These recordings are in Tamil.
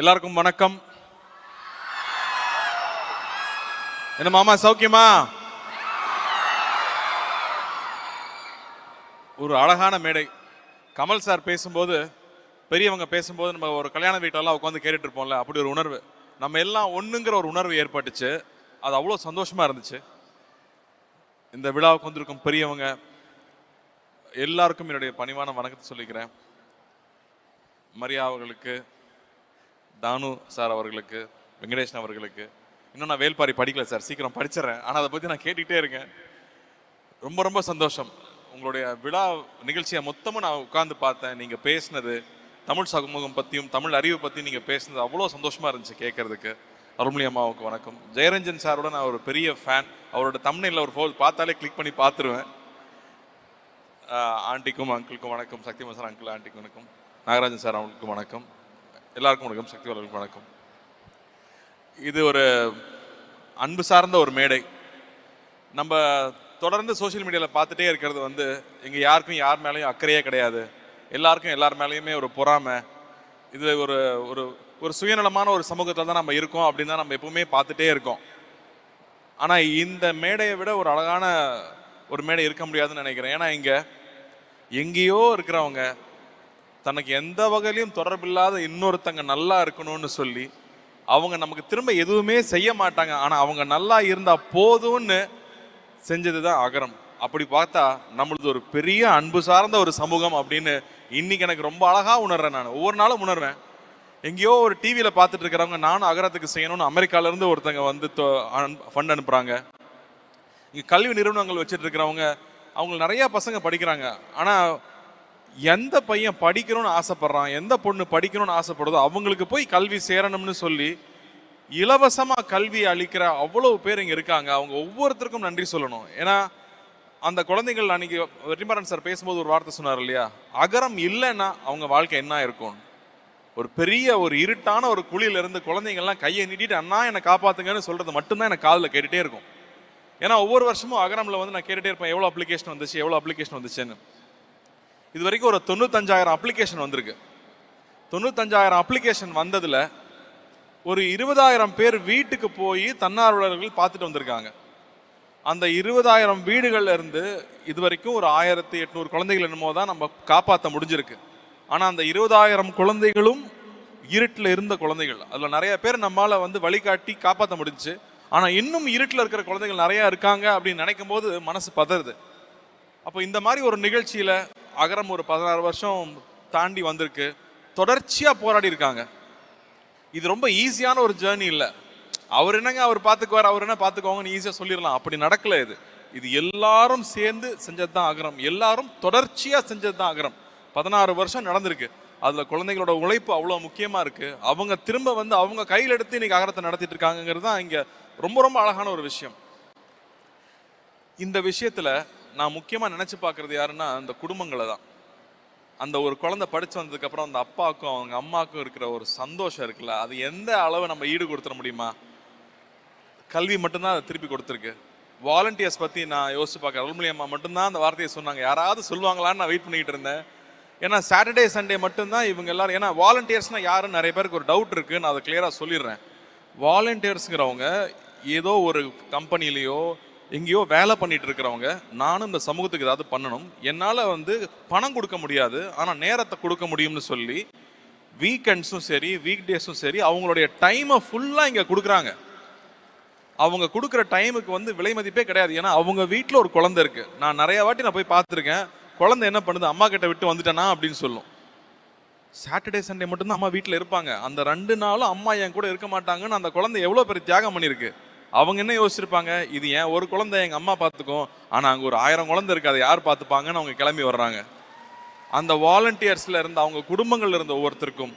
எல்லாருக்கும் வணக்கம். என்ன மாமா சௌக்கியமா? ஒரு அழகான மேடை. கமல் சார் பேசும்போது பெரியவங்க பேசும்போது நம்ம ஒரு கல்யாண வீட்டெல்லாம் உட்காந்து கேட்டுட்டு இருப்போம்ல அப்படி ஒரு உணர்வு. நம்ம எல்லாம் ஒண்ணுங்கிற ஒரு உணர்வு ஏற்பட்டுச்சு. அது அவ்வளோ சந்தோஷமா இருந்துச்சு. இந்த விழாவுக்கு வந்திருக்கும் பெரியவங்க எல்லாருக்கும் என்னுடைய பணிவான வணக்கத்தை சொல்லிக்கிறேன். மரியா அவர்களுக்கு தானு சார் அவர்களுக்கு வெங்கடேஷன் அவர்களுக்கு. இன்னும் நான் வேல்பாரி படிக்கல சார் சீக்கிரம் படிச்சிடுறேன். ஆனால் அதை பற்றி நான் கேட்டுக்கிட்டே இருக்கேன். ரொம்ப ரொம்ப சந்தோஷம். உங்களுடைய விழா நிகழ்ச்சியை மொத்தமும் நான் உட்காந்து பார்த்தேன். நீங்கள் பேசினது தமிழ் சமூகம் பற்றியும் தமிழ் அறிவு பற்றி நீங்கள் பேசினது அவ்வளோ சந்தோஷமாக இருந்துச்சு கேட்கறதுக்கு. அருள்மொழி அம்மாவுக்கு வணக்கம். ஜெயரஞ்சன் சாரோட நான் ஒரு பெரிய ஃபேன் அவரோட தமிழில் ஒரு ஃபோல் பார்த்தாலே கிளிக் பண்ணி பார்த்துருவேன். ஆண்டிக்கும் அங்கிளுக்கும் வணக்கம். சக்தி சார் அங்கிள் ஆண்டிக்கும் வணக்கம். நாகராஜன் சார் அவங்களுக்கும் வணக்கம். எல்லாருக்கும் வணக்கம். சக்தி வளர்ப்பு வணக்கம். இது ஒரு அன்பு சார்ந்த ஒரு மேடை. நம்ம தொடர்ந்து சோஷியல் மீடியாவில் பார்த்துட்டே இருக்கிறது வந்து இங்கே யாருக்கும் யார் மேலேயும் அக்கறையே கிடையாது. எல்லாருக்கும் எல்லார் மேலேயுமே ஒரு பொறாமை. இது ஒரு ஒரு ஒரு சுயநலமான ஒரு சமூகத்தில் தான் நம்ம இருக்கோம் அப்படின்னு தான் நம்ம எப்பவுமே பார்த்துட்டே இருக்கோம். ஆனால் இந்த மேடையை விட ஒரு அழகான ஒரு மேடை இருக்க முடியாதுன்னு நினைக்கிறேன். ஏன்னா இங்கே எங்கேயோ இருக்கிறவங்க தனக்கு எந்த வகையிலையும் தொடர்பில்லாத இன்னொருத்தங்க நல்லா இருக்கணும்னு சொல்லி அவங்க நமக்கு திரும்ப எதுவுமே செய்ய மாட்டாங்க. ஆனால் அவங்க நல்லா இருந்தால் போதும்னு செஞ்சது தான் அகரம். அப்படி பார்த்தா நம்மளது ஒரு பெரிய அன்பு சார்ந்த ஒரு சமூகம் அப்படின்னு இன்னைக்கு எனக்கு ரொம்ப அழகாக உணர்றேன் நான். ஒவ்வொரு நாளும் உணர்வேன். எங்கேயோ ஒரு டிவியில் பார்த்துட்டு இருக்கிறவங்க நானும் அகரத்துக்கு செய்யணும்னு அமெரிக்காவிலேருந்து ஒருத்தங்க வந்து ஃபண்ட் அனுப்புகிறாங்க இங்கே கல்வி நிறுவனங்கள் வச்சுட்டு இருக்கிறவங்க அவங்க நிறையா பசங்க படிக்கிறாங்க. ஆனால் எந்த பையன் படிக்கணும்னு ஆசைப்படுறான் எந்த பொண்ணு படிக்கணும்னு ஆசைப்படுதோ அவங்களுக்கு போய் கல்வி சேரணும்னு சொல்லி இலவசமாக கல்வி அளிக்கிற அவ்வளோ பேர் இங்கே இருக்காங்க. அவங்க ஒவ்வொருத்தருக்கும் நன்றி சொல்லணும். ஏன்னா அந்த குழந்தைகள் அன்னைக்கு வெற்றிமாறன் சார் பேசும்போது ஒரு வார்த்தை சொன்னார் இல்லையா? அகரம் இல்லைன்னா அவங்க வாழ்க்கை என்ன இருக்கும்? ஒரு பெரிய ஒரு இருட்டான ஒரு குழியிலிருந்து குழந்தைங்கள்லாம் கையை நீட்டிட்டு அண்ணா என்னை காப்பாத்துங்கன்னு சொல்கிறது மட்டும்தான் எனக்கு காதில் கேட்டுகிட்டே இருக்கும். ஏன்னா ஒவ்வொரு வருஷமும் அகரமில் வந்து நான் கேட்டுகிட்டே இருப்பேன் எவ்வளோ அப்ளிகேஷன் வந்துச்சு? எவ்வளோ அப்ளிகேஷன் வந்துச்சுன்னு. இது வரைக்கும் ஒரு தொண்ணூத்தஞ்சாயிரம் அப்ளிகேஷன் வந்திருக்கு. தொண்ணூத்தஞ்சாயிரம் அப்ளிகேஷன் வந்ததில் ஒரு இருபதாயிரம் பேர் வீட்டுக்கு போய் தன்னார்வலர்கள் பார்த்துட்டு வந்திருக்காங்க. அந்த இருபதாயிரம் வீடுகள்ல இருந்து இது வரைக்கும் ஒரு ஆயிரத்தி எட்நூறு குழந்தைகள் என்னமோ தான் நம்ம காப்பாற்ற முடிஞ்சிருக்கு. ஆனால் அந்த இருபதாயிரம் குழந்தைகளும் இருட்டில் இருந்த குழந்தைகள். அதில் நிறைய பேர் நம்மால் வந்து வழிகாட்டி காப்பாற்ற முடிஞ்சுச்சு. ஆனால் இன்னும் இருட்டில் இருக்கிற குழந்தைகள் நிறையா இருக்காங்க அப்படின்னு நினைக்கும் போது மனசு பதறுது. அப்போ இந்த மாதிரி ஒரு நிகழ்ச்சியில அகரம் ஒரு பதினாறு வருஷம் தாண்டி வந்திருக்கு. தொடர்ச்சியா போராடி இருக்காங்க. இது ரொம்ப ஈஸியான ஒரு ஜேர்னி இல்லை. அவர் என்னங்க அவர் பார்த்துக்குவார் அவர் என்ன பார்த்துக்குவாங்கன்னு ஈஸியாக சொல்லிடலாம். அப்படி நடக்கல இது. இது எல்லாரும் சேர்ந்து செஞ்சது தான் அகரம். எல்லாரும் தொடர்ச்சியாக செஞ்சது தான் அகரம். பதினாறு வருஷம் நடந்திருக்கு. அதில் குழந்தைங்களோட உழைப்பு அவ்வளோ முக்கியமாக இருக்கு. அவங்க திரும்ப வந்து அவங்க கையில் எடுத்து இன்னைக்கு அகரத்தை நடத்திட்டு இருக்காங்கிறது தான் இங்கே ரொம்ப ரொம்ப அழகான ஒரு விஷயம். இந்த விஷயத்தில் நான் முக்கியமாக நினச்சி பார்க்குறது யாருன்னா அந்த குடும்பங்களை தான். அந்த ஒரு குழந்தை படித்து வந்ததுக்கப்புறம் அந்த அப்பாவுக்கும் அவங்க அம்மாவுக்கும் இருக்கிற ஒரு சந்தோஷம் இருக்குல்ல? அது எந்த அளவு நம்ம ஈடு கொடுத்துட முடியுமா? கல்வி மட்டும்தான் அதை திருப்பி கொடுத்துருக்கு. வாலண்டியர்ஸ் பற்றி நான் யோசிச்சு பார்க்க அருள்மொழி அம்மா மட்டும்தான் அந்த வார்த்தையை சொன்னாங்க. யாராவது சொல்லுவாங்களான்னு நான் வெயிட் பண்ணிக்கிட்டு இருந்தேன். ஏன்னா சாட்டர்டே சண்டே மட்டும்தான் இவங்க எல்லாரும் ஏன்னா வாலண்டியர்ஸ்னால் யாருன்னு நிறைய பேருக்கு ஒரு டவுட் இருக்குது நான் அதை கிளியராக சொல்லிடுறேன். வாலண்டியர்ஸுங்கிறவங்க ஏதோ ஒரு கம்பெனிலேயோ எங்கேயோ வேலை பண்ணிட்டு இருக்கிறவங்க நானும் இந்த சமூகத்துக்கு ஏதாவது பண்ணணும். என்னால் வந்து பணம் கொடுக்க முடியாது ஆனால் நேரத்தை கொடுக்க முடியும்னு சொல்லி வீக்கெண்ட்ஸும் சரி வீக் டேஸும் சரி அவங்களுடைய டைமை ஃபுல்லாக இங்கே கொடுக்குறாங்க. அவங்க கொடுக்குற டைமுக்கு வந்து விலை மதிப்பே கிடையாது. ஏன்னா அவங்க வீட்டில் ஒரு குழந்தை இருக்குது நான் நிறைய வாட்டி நான் போய் பார்த்துருக்கேன். குழந்தை என்ன பண்ணுது? அம்மா கிட்ட விட்டு வந்துட்டேனா அப்படின்னு சொல்லும். சாட்டர்டே சண்டே மட்டும்தான் அம்மா வீட்டில் இருப்பாங்க. அந்த ரெண்டு நாளும் அம்மா என் கூட இருக்க மாட்டாங்கன்னு அந்த குழந்தை எவ்வளோ பெரிய தியாகம் பண்ணியிருக்கு. அவங்க என்ன யோசிச்சிருப்பாங்க? இது ஏன் ஒரு குழந்தை எங்கள் அம்மா பார்த்துக்கும் ஆனால் அங்கே ஒரு ஆயிரம் குழந்தை இருக்குது அதை யார் பார்த்துப்பாங்கன்னு அவங்க கிளம்பி வர்றாங்க. அந்த வாலண்டியர்ஸில் இருந்த அவங்க குடும்பங்கள்ல இருந்த ஒவ்வொருத்தருக்கும்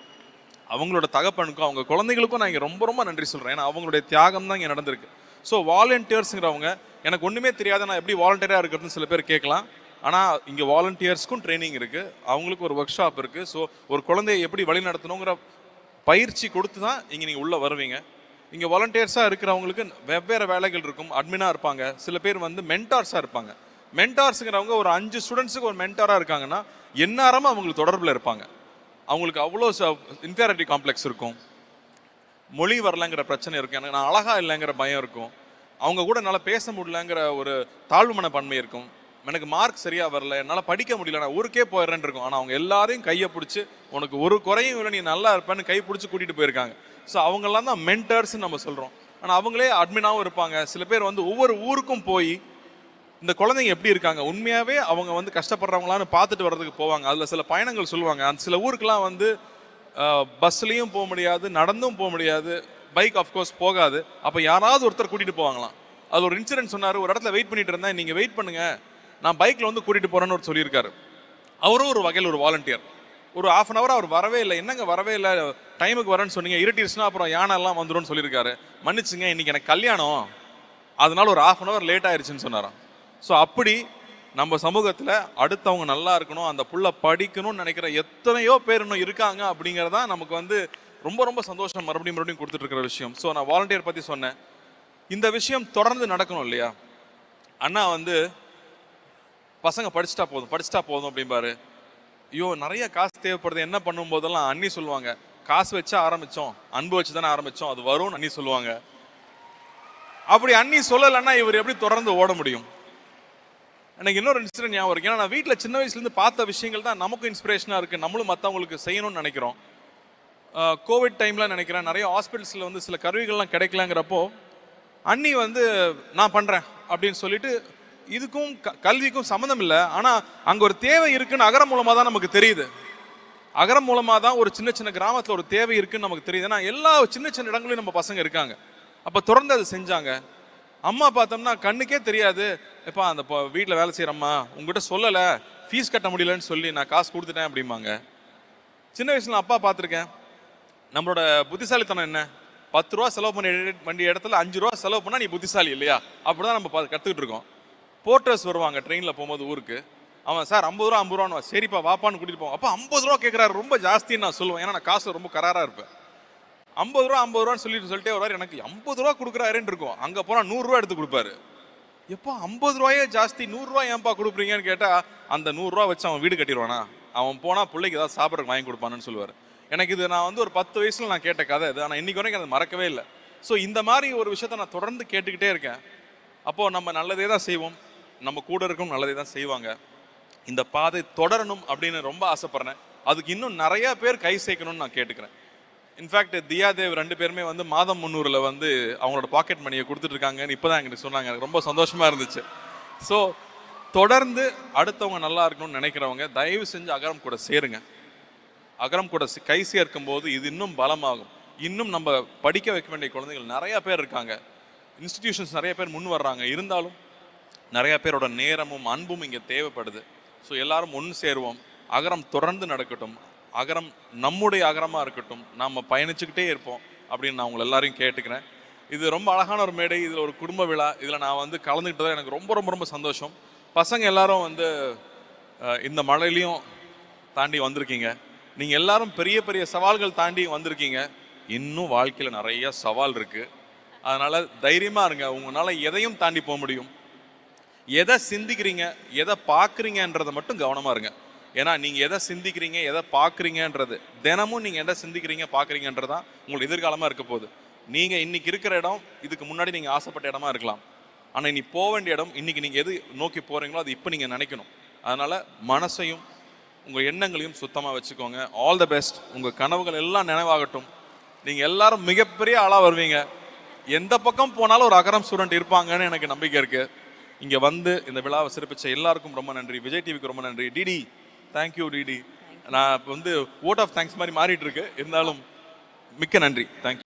அவங்களோட தகப்பனுக்கும் அவங்க குழந்தைகளுக்கும் நான் இங்கே ரொம்ப ரொம்ப நன்றி சொல்கிறேன் ஏன்னா அவங்களுடைய தியாகம் தான் இங்கே நடந்திருக்கு. ஸோ வாலண்டியர்ஸுங்கிறவங்க எனக்கு ஒன்றுமே தெரியாத நான் எப்படி வாலண்டியராக இருக்கிறதுன்னு சில பேர் கேட்கலாம். ஆனால் இங்கே வாலண்டியர்ஸ்க்கும் ட்ரைனிங் இருக்குது அவங்களுக்கு ஒரு ஒர்க் ஷாப் இருக்குது ஸோ ஒரு குழந்தையை எப்படி வழி நடத்தணுங்கிற பயிற்சி கொடுத்து தான் இங்கே நீங்கள் உள்ளே வருவீங்க. இங்கே வாலண்டியர்ஸாக இருக்கிறவங்களுக்கு வெவ்வேறு வேலைகள் இருக்கும். அட்மினாக இருப்பாங்க. சில பேர் வந்து மென்டார்ஸாக இருப்பாங்க. மென்டார்ஸுங்கிறவங்க ஒரு அஞ்சு ஸ்டூடெண்ட்ஸுக்கு ஒரு மென்டாராக இருக்காங்கன்னா எந்நேரமும் அவங்களுக்கு தொடர்பில் இருப்பாங்க. அவங்களுக்கு அவ்வளோ இன்ஃபியாரிட்டி காம்ப்ளெக்ஸ் இருக்கும். மொழி வரலங்கிற பிரச்சனை இருக்கும். எனக்கு நான் அழகாக இல்லைங்கிற பயம் இருக்கும். அவங்க கூட என்னால் பேச முடியலங்கிற ஒரு தாழ்வு மனப்பான்மை இருக்கும். எனக்கு மார்க் சரியாக வரல. என்னால் படிக்க முடியல. நான் ஊருக்கே போயிடுறேன்னு இருக்கும். ஆனால் அவங்க எல்லாரையும் கையை பிடிச்சி உனக்கு ஒரு குறையும் இல்லை. நீ நல்லா இருப்பேன்னு கை பிடிச்சி கூட்டிகிட்டு போயிருக்காங்க. ஸோ அவங்கெல்லாம் தான் மென்டர்ஸ்னு நம்ம சொல்கிறோம் ஆனால் அவங்களே அட்மினாகவும் இருப்பாங்க. சில பேர் வந்து ஒவ்வொரு ஊருக்கும் போய் இந்த குழந்தைங்க எப்படி இருக்காங்க? உண்மையாகவே அவங்க வந்து கஷ்டப்படுறவங்களான்னு பார்த்துட்டு வர்றதுக்கு போவாங்க. அதில் சில பயணங்கள் சொல்லுவாங்க. அந்த சில ஊருக்கெலாம் வந்து பஸ்லேயும் போக முடியாது நடந்தும் போக முடியாது பைக் அஃப்கோர்ஸ் போகாது. அப்போ யாராவது ஒருத்தர் கூட்டிகிட்டு போவாங்களாம். அது ஒரு இன்சிடென்ட் சொன்னார். ஒரு இடத்துல வெயிட் பண்ணிட்டு இருந்தேன். நீங்கள் வெயிட் பண்ணுங்க. நான் பைக்கில் வந்து கூட்டிகிட்டு போகிறேன்னு ஒரு சொல்லியிருக்காரு. அவரும் ஒரு வகையில் ஒரு வாலண்டியர் ஒரு ஆஃப் அன் அவர் அவர் வரவே இல்லை. என்னங்க வரவே இல்லை? டைமுக்கு வரேன்னு சொன்னீங்க. இருட்டிடுச்சுன்னா அப்புறம் யானை எல்லாம் வந்துரும்னு சொல்லியிருக்காரு. மன்னிச்சுங்க இன்னைக்கு எனக்கு கல்யாணம். அதனால ஒரு ஆஃப் அன் அவர் லேட் ஆயிடுச்சுன்னு சொன்னாராம். ஸோ அப்படி நம்ம சமூகத்தில் அடுத்தவங்க நல்லா இருக்கணும் அந்த புள்ள படிக்கணும்னு நினைக்கிற எத்தனையோ பேர் இன்னும் இருக்காங்க அப்படிங்கிறதான் நமக்கு வந்து ரொம்ப ரொம்ப சந்தோஷம் மறுபடியும் மறுபடியும் கொடுத்துட்டு இருக்கிற விஷயம். ஸோ நான் வாலண்டியர் பற்றி சொன்னேன். இந்த விஷயம் தொடர்ந்து நடக்கணும் இல்லையா? அண்ணா வந்து பசங்க படிச்சுட்டா போதும் படிச்சுட்டா போதும் அப்படிம்பாரு. ஐயோ நிறைய காசு தேவைப்படுது என்ன பண்ணும் போதெல்லாம் அண்ணி சொல்லுவாங்க. காசு வச்சா ஆரம்பித்தோம் அன்பு வச்சு தானே ஆரம்பித்தோம் அது வரும்னு அண்ணி சொல்லுவாங்க. அப்படி அண்ணி சொல்லலைன்னா இவர் எப்படி தொடர்ந்து ஓட முடியும்? எனக்கு இன்னொரு இன்சிடென்ட் ஞாபகம் இருக்கு. ஏன்னா நான் வீட்டில் சின்ன வயசுலேருந்து பார்த்த விஷயங்கள் தான் நமக்கும் இன்ஸ்பிரேஷனாக இருக்குது நம்மளும் மற்றவங்களுக்கு செய்யணும்னு நினைக்கிறோம். கோவிட் டைமில் நினைக்கிறேன் நிறைய ஹாஸ்பிட்டல்ஸில் வந்து சில கருவிகள்லாம் கிடைக்கலங்கிறப்போ அண்ணி வந்து நான் பண்ணுறேன் அப்படின்னு சொல்லிட்டு இதுக்கும் க- கல்விக்கும் சம்மந்தம் இல்லை ஆனால் அங்கே ஒரு தேவை இருக்குன்னு அகரம் மூலமாக தான் நமக்கு தெரியுது. அகரம் மூலமாக தான் ஒரு சின்ன சின்ன கிராமத்தில் ஒரு தேவை இருக்குன்னு நமக்கு தெரியுது. ஏன்னா எல்லா சின்ன சின்ன இடங்களையும் நம்ம பசங்க இருக்காங்க. அப்போ தொடர்ந்து அதை செஞ்சாங்க. அம்மா பார்த்தோம்னா கண்ணுக்கே தெரியாது. எப்பா அந்த வீட்டில் வேலை செய்கிறம்மா உங்ககிட்ட சொல்லலை. ஃபீஸ் கட்ட முடியலன்னு சொல்லி நான் காசு கொடுத்துட்டேன் அப்படிம்பாங்க. சின்ன வயசுல அப்பா பார்த்துருக்கேன். நம்மளோட புத்திசாலித்தனம் என்ன? பத்து ரூபா செலவு பண்ணி எடு- வேண்டிய இடத்துல அஞ்சு ரூபா செலவு பண்ணால் நீ புத்திசாலி இல்லையா? அப்படிதான் நம்ம கற்றுக்கிட்டு இருக்கோம். போர்ட்டர்ஸ் வருவாங்க ட்ரெயினில் போகும்போது ஊருக்கு. அவன் சார் ஐம்பது ரூபா ஐம்பது ரூபான்னு சரிப்பா வாப்பான்னு கூட்டிட்டு போவோம். அப்போ ஐம்பது ரூபா கேட்குறாரு ரொம்ப ஜாஸ்தின்னு நான் சொல்லுவேன். ஏன்னா நான் காசு ரொம்ப கராராக இருப்பேன். ஐம்பது ரூபா ஐம்பது ரூபான்னு சொல்லிட்டு சொல்லிட்டே வருவார். எனக்கு ஐம்பது ரூபா கொடுக்குறாருன்னு இருக்கும். அங்கே போனால் நூறுரூவா எடுத்து கொடுப்பாரு. எப்போ ஐம்பது ரூபாயே ஜாஸ்தி. நூறுரூவா ஏன்பா கொடுக்குறீங்கன்னு கேட்டால் அந்த நூறுரூவா வச்சு அவன் வீடு கட்டிடுவானா? அவன் போனால் பிள்ளைக்கு ஏதாவது சாப்பிட்றதுக்கு வாங்கி கொடுப்பான்னு சொல்லுவார். எனக்கு இது நான் வந்து ஒரு பத்து வயசில் நான் கேட்ட கதை இது. ஆனால் இன்றைக்கி வரைக்கும் அதை மறக்கவே இல்லை. ஸோ இந்த மாதிரி ஒரு விஷயத்த நான் தொடர்ந்து கேட்டுக்கிட்டே இருக்கேன். அப்போது நம்ம நல்லதே தான் செய்வோம். நம்ம கூட இருக்கும் நல்லதே தான் செய்வாங்க. இந்த பாதை தொடரணும் அப்படின்னு ரொம்ப ஆசைப்படுறேன். அதுக்கு இன்னும் நிறைய பேர் கை சேர்க்கணும்னு நான் கேட்டுக்கிறேன். இன்ஃபேக்ட் தியாதேவ் ரெண்டு பேருமே வந்து மாதம் முந்நூறில் வந்து அவங்களோட பாக்கெட் மணியை கொடுத்துட்டு இருக்காங்கன்னு இப்போதான் எங்களுக்கு சொன்னாங்க. எனக்கு ரொம்ப சந்தோஷமாக இருந்துச்சு. ஸோ தொடர்ந்து அடுத்தவங்க நல்லா இருக்கணும்னு நினைக்கிறவங்க தயவு செஞ்சு அகரம் கூட சேருங்க. அகரம் கூட கை சேர்க்கும் போது இது இன்னும் பலமாகும். இன்னும் நம்ம படிக்க வைக்க வேண்டிய குழந்தைகள் நிறைய பேர் இருக்காங்க. இன்ஸ்டிடியூஷன்ஸ் நிறைய பேர் முன் வர்றாங்க. இருந்தாலும் நிறையா பேரோட நேரமும் அன்பும் இங்கே தேவைப்படுது. ஸோ எல்லாரும் ஒன்று சேருவோம். அகரம் தொடர்ந்து நடக்கட்டும். அகரம் நம்முடைய அகரமாக இருக்கட்டும். நாம் பயணிச்சுக்கிட்டே இருப்போம் அப்படின்னு நான் உங்களை எல்லாரையும் கேட்டுக்கிறேன். இது ரொம்ப அழகான ஒரு மேடை. இதில் ஒரு குடும்ப விழா. இதில் நான் வந்து கலந்துக்கிட்டது எனக்கு ரொம்ப ரொம்ப ரொம்ப சந்தோஷம். பசங்க எல்லாரும் வந்து இந்த மழையிலையும் தாண்டி வந்திருக்கீங்க. நீங்கள் எல்லாரும் பெரிய பெரிய சவால்கள் தாண்டி வந்திருக்கீங்க. இன்னும் வாழ்க்கையில் நிறைய சவால் இருக்குது அதனால் தைரியமாக இருங்க. உங்களால் எதையும் தாண்டி போக முடியும். எதை சிந்திக்கிறீங்க எதை பார்க்குறீங்கன்றதை மட்டும் கவனமாக இருங்க. ஏன்னா நீங்கள் எதை சிந்திக்கிறீங்க எதை பார்க்குறீங்கன்றது தினமும் நீங்கள் எதை சிந்திக்கிறீங்க பார்க்குறீங்கன்றதான் உங்களுக்கு எதிர்காலமாக இருக்க போகுது. நீங்கள் இன்றைக்கி இருக்கிற இடம் இதுக்கு முன்னாடி நீங்கள் ஆசைப்பட்ட இடமா இருக்கலாம். ஆனால் இனி போக வேண்டிய இடம் இன்றைக்கி நீங்கள் எது நோக்கி போகிறீங்களோ அது இப்போ நீங்கள் நினைக்கணும். அதனால் மனசையும் உங்கள் எண்ணங்களையும் சுத்தமாக வச்சுக்கோங்க. ஆல் த பெஸ்ட் உங்கள் கனவுகள் எல்லாம் நினைவாகட்டும். நீங்கள் எல்லாரும் மிகப்பெரிய ஆளாக வருவீங்க. எந்த பக்கம் போனாலும் ஒரு அகரம் ஸ்டூடெண்ட் இருப்பாங்கன்னு எனக்கு நம்பிக்கை இருக்குது இங்கே வந்து இந்த விழாவை சிறப்பிச்ச எல்லாருக்கும் ரொம்ப நன்றி. விஜய் டிவிக்கு ரொம்ப நன்றி. டிடி தேங்க்யூ டிடி நான் இப்போ வந்து ஓட் ஆஃப் தேங்க்ஸ் மாதிரி மாறிட்டு இருக்கு. இருந்தாலும் மிக்க நன்றி. தேங்க்யூ